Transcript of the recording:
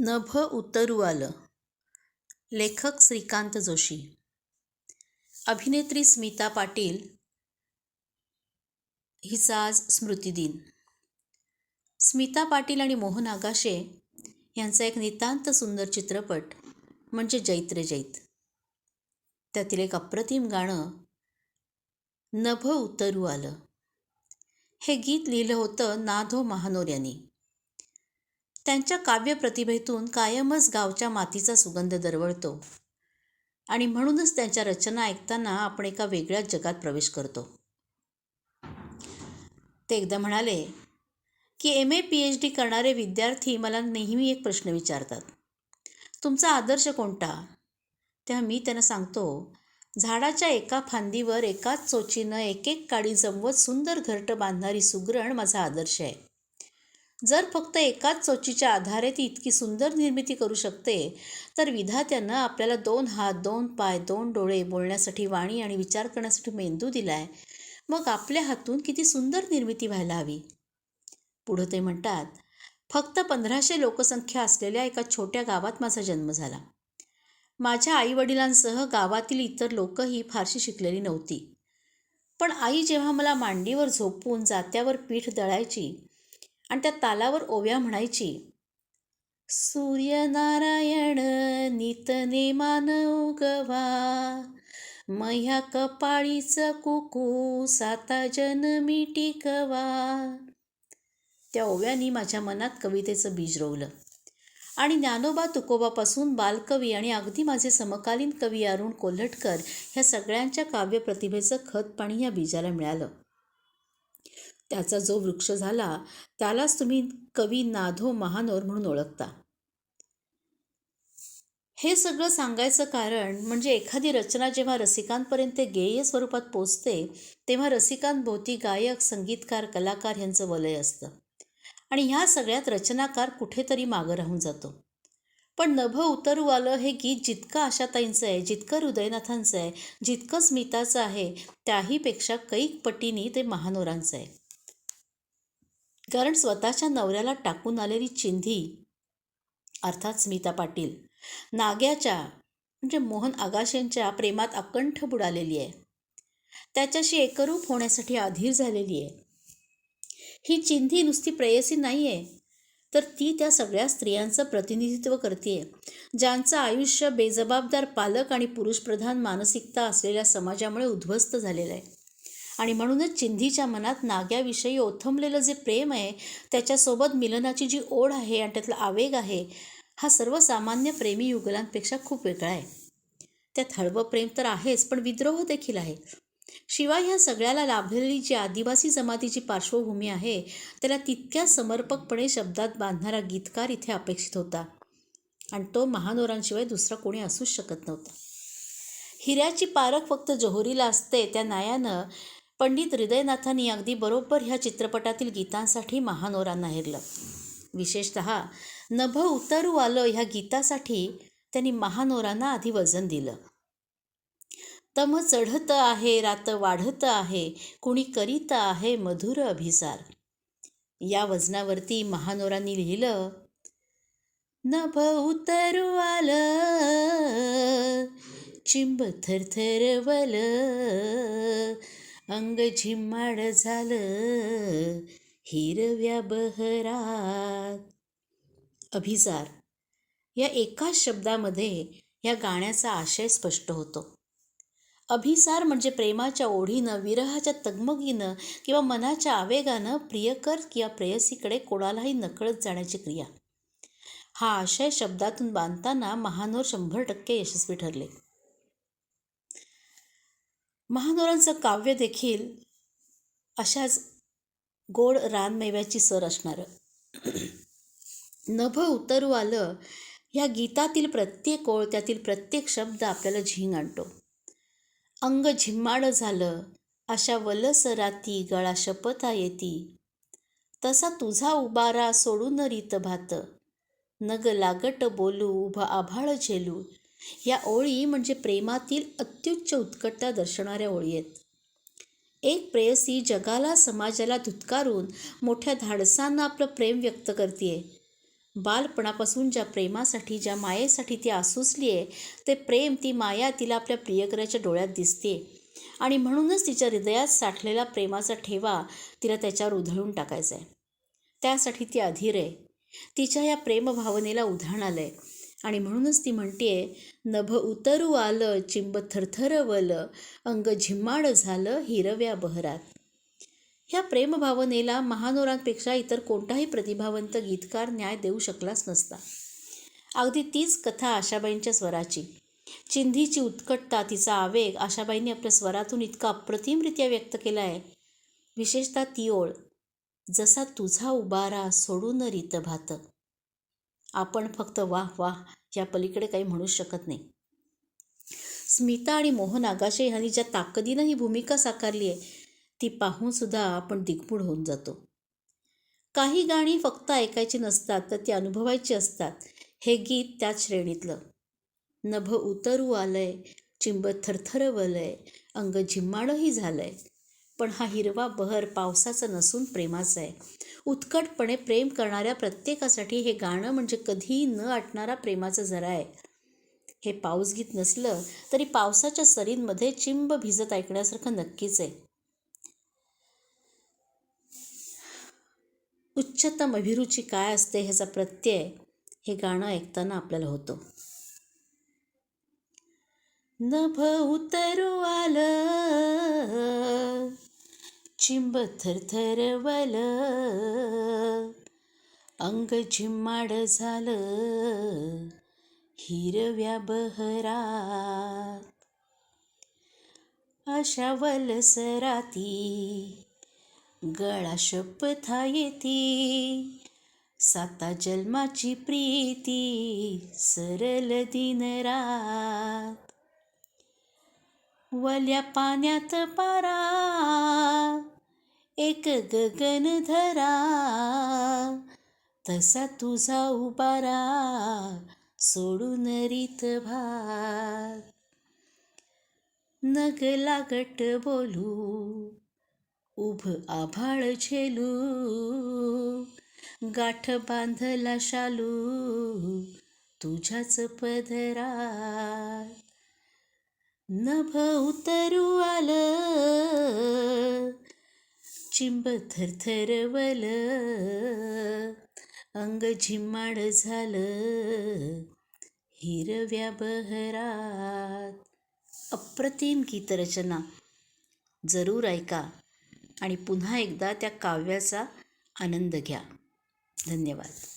नभ उतरू आलं. लेखक श्रीकांत जोशी. अभिनेत्री स्मिता पाटील हिचा आज स्मृतिदिन स्मिता पाटील आणि मोहन आगाशे यांचा एक नितांत सुंदर चित्रपट म्हणजे जैत्र जैत. त्यातील एक अप्रतिम गाणं नभ उतरू आलं. हे गीत लिहिलं होतं नाधो महानोर यांनी. त्यांच्या काव्यप्रतिभेतून कायमच गावच्या मातीचा सुगंध दरवळतो. आणि म्हणूनच त्यांच्या रचना ऐकताना आपण एका वेगळ्याच जगात प्रवेश करतो. ते एकदा म्हणाले की M A P H D करणारे विद्यार्थी मला नेहमी एक प्रश्न विचारतात. तुमचा आदर्श कोणता? तेव्हा मी त्यांना सांगतो झाडाच्या एका फांदीवर एकाच चोचीनं एक एक काडी जमवत सुंदर घरटं बांधणारी सुगरण माझा आदर्श आहे. जर फक्त एकाच चोचीच्या आधारे ती इतकी सुंदर निर्मिती करू शकते तर विधात्यानं आपल्याला दोन हात दोन पाय दोन डोळे बोलण्यासाठी वाणी आणि विचार करण्यासाठी मेंदू दिलाय. मग आपल्या हातून किती सुंदर निर्मिती व्हायला हवी? पुढं ते म्हणतात फक्त पंधराशे लोकसंख्या असलेल्या एका छोट्या गावात माझा जन्म झाला. माझ्या आईवडिलांसह गावातील इतर लोकही फारशी शिकलेली नव्हती. पण आई जेव्हा मला मांडीवर झोपून जात्यावर पीठ दळायची आणि त्या तालावर ओव्या म्हणायची सूर्यनारायण नितनेमान उगवा. मह्या कपाळीचं कुकू साता जनमी टिकवा. त्या ओव्यानी माझ्या मनात कवितेचं बीज रोवलं. आणि ज्ञानोबा तुकोबापासून बालकवी आणि अगदी माझे समकालीन कवी अरुण कोल्हटकर ह्या सगळ्यांच्या काव्यप्रतिभेचं खत पाणी या बीजाला मिळालं. त्याचा जो वृक्ष झाला त्यालाच तुम्ही कवी नाधो महानोर म्हणून ओळखता. हे सगळं सांगायचं कारण म्हणजे एखादी रचना जेव्हा रसिकांपर्यंत गेय स्वरूपात पोचते तेव्हा रसिकांभोवती गायक संगीतकार कलाकार यांचं वलय असतं. आणि ह्या सगळ्यात रचनाकार कुठेतरी मागं राहून जातो. पण नभ उतरू आलं हे गीत जितकं आशाताईंचं आहे जितकं हृदयनाथांचं आहे जितकं स्मिताचं आहे त्याहीपेक्षा कैक पटीने ते महानोरांचं आहे. कारण स्वतःच्या नवऱ्याला टाकून आलेली चिंधी अर्थात स्मिता पाटील नाग्याच्या म्हणजे मोहन आगाशेंच्या प्रेमात अकंठ बुडालेली आहे. त्याच्याशी एकरूप होण्यासाठी अधीर झालेली आहे. ही चिंधी नुसती प्रेयसी नाही आहे तर ती त्या सगळ्या स्त्रियांचं प्रतिनिधित्व करते ज्यांचं आयुष्य बेजबाबदार पालक आणि पुरुषप्रधान मानसिकता असलेल्या समाजामुळे उद्ध्वस्त झालेलं आहे. आणि म्हणूनच चिंधीच्या मनात नाग्याविषयी ओथंबलेलं जे प्रेम आहे त्याच्यासोबत मिलनाची जी ओढ आहे आणि त्यातला आवेग आहे हा सर्वसामान्य प्रेमी युगलांपेक्षा खूप वेगळा आहे. त्यात हळवं प्रेम तर आहेच पण विद्रोह देखील आहे शिवाय ह्या सगळ्याला लाभलेली जी आदिवासी जमातीची पार्श्वभूमी आहे त्याला तितक्या समर्पकपणे शब्दात बांधणारा गीतकार इथे अपेक्षित होता. आणि तो महानोरांशिवाय दुसरा कोणी असूच शकत नव्हता. हिऱ्याची पारख फक्त जोहरीला असते त्या न्यायानं पंडित हृदयनाथांनी अगदी बरोबर ह्या चित्रपटातील गीतांसाठी महानोरांना हेरलं. विशेषत नभ उतरू आलं ह्या गीतासाठी त्यांनी महानोरांना आधी वजन दिलं. तम चढत आहे रात वाढत आहे कुणी करीत आहे मधुर अभिसार. या वजनावरती महानोरांनी लिहिलं नभ उतरू आलं चिंब थरथरवलं अंग झिम्माड झालं हिरव्या बहरात. अभिसार या एकाच शब्दामध्ये या गाण्याचा आशय स्पष्ट होतो. अभिसार म्हणजे प्रेमाच्या ओढीनं विरहाच्या तगमगीनं किंवा मनाच्या आवेगानं प्रियकर किंवा प्रेयसीकडे कोणालाही नकळत जाण्याची क्रिया. हा आशय शब्दातून बांधताना महानोर शंभर टक्के यशस्वी ठरले. महानोरांचं काव्य देखील अशाच गोड रानमेव्याची सर असणारं. नभ उतरू आलं ह्या गीतातील प्रत्येक ओळ त्यातील प्रत्येक शब्द आपल्याला झिंग आणतो. अंग झिम्माड झालं अशा वलस राती गळा शपथा येती. तसा तुझा उबारा सोडून रीत भात नग लागट बोलू उभा आभाळ झेलू या ओळी म्हणजे प्रेमातील अत्युच्च उत्कटता दर्शवणाऱ्या ओळी आहेत. एक प्रेयसी जगाला समाजाला धुतकारून मोठ्या धाडसांना आपलं प्रेम व्यक्त करते बालपणापासून ज्या प्रेमासाठी ज्या मायेसाठी ती आसुसली आहे ते प्रेम ती माया तिला आपल्या प्रियकराच्या डोळ्यात दिसते आणि म्हणूनच तिच्या हृदयात साठलेला प्रेमाचा ठेवा तिला त्याच्यावर उधळून टाकायचा आहे त्यासाठी ती अधीर आहे. तिच्या या प्रेमभावनेला उधाण आलं आहे आणि म्हणूनच ती म्हणते नभ उतरू आलं चिंब थरथरवलं अंग झिम्माड झालं हिरव्या बहरात. ह्या प्रेमभावनेला महानोरांपेक्षा इतर कोणताही प्रतिभावंत गीतकार न्याय देऊ शकलाच नसता. अगदी तीच कथा आशाबाईंच्या स्वराची. चिंधीची उत्कटता तिचा आवेग आशाबाईंनी आपल्या स्वरातून इतका अप्रतिमरित्या व्यक्त केला आहे विशेषतः ती ओळ जसा तुझा उबारा सोडून रीत भात आपण फक्त वाह वाह या पलीकडे काही म्हणू शकत नाही. स्मिता आणि मोहन आगाशे ह्यांनी ज्या ताकदीनं ही भूमिका साकारली आहे ती पाहूनसुद्धा आपण दिग्मूढ होऊन जातो. काही गाणी फक्त ऐकायची नसतात तर ती अनुभवायची असतात. हे गीत त्याच श्रेणीतलं. नभ उतरू आलंय चिंब थरथरवलंय अंग झिम्माडही झालंय. पण हा हिरवा बहर पावसाचा नसून प्रेमाचा आहे. उत्कटपणे प्रेम करणाऱ्या प्रत्येकासाठी हे गाणं म्हणजे कधीही न आटणारा प्रेमाचा झरा आहे. हे पाऊसगीत नसलं तरी पावसाच्या सरींमध्ये चिंब भिजत ऐकण्यासारखं नक्कीच आहे. उच्चतम अभिरुची काय असते ह्याचा प्रत्यय हे गाणं ऐकताना आपल्याला होतो. नभ उतरू आलं चिंब थरथरवल अंग झिम्माड झालं. हिरव्या बहरात. अशा वलसराती गळा शपथा येती. साता जन्माची प्रीती सरल दिनरात वल्या पाण्यात पारा. एक गगन धरा तसा तुझा उबारा सोडून रीत भार नग लागट बोलू उभ आभाळ झेलू गाठ बांधला शालू तुझ्याच पदरा नभ उतरू आलं चिंब थरथरवल अंग झिम्माड झालं हिरव्या बहरात. अप्रतिम गीतरचना जरूर ऐका आणि पुन्हा एकदा त्या काव्याचा आनंद घ्या. धन्यवाद.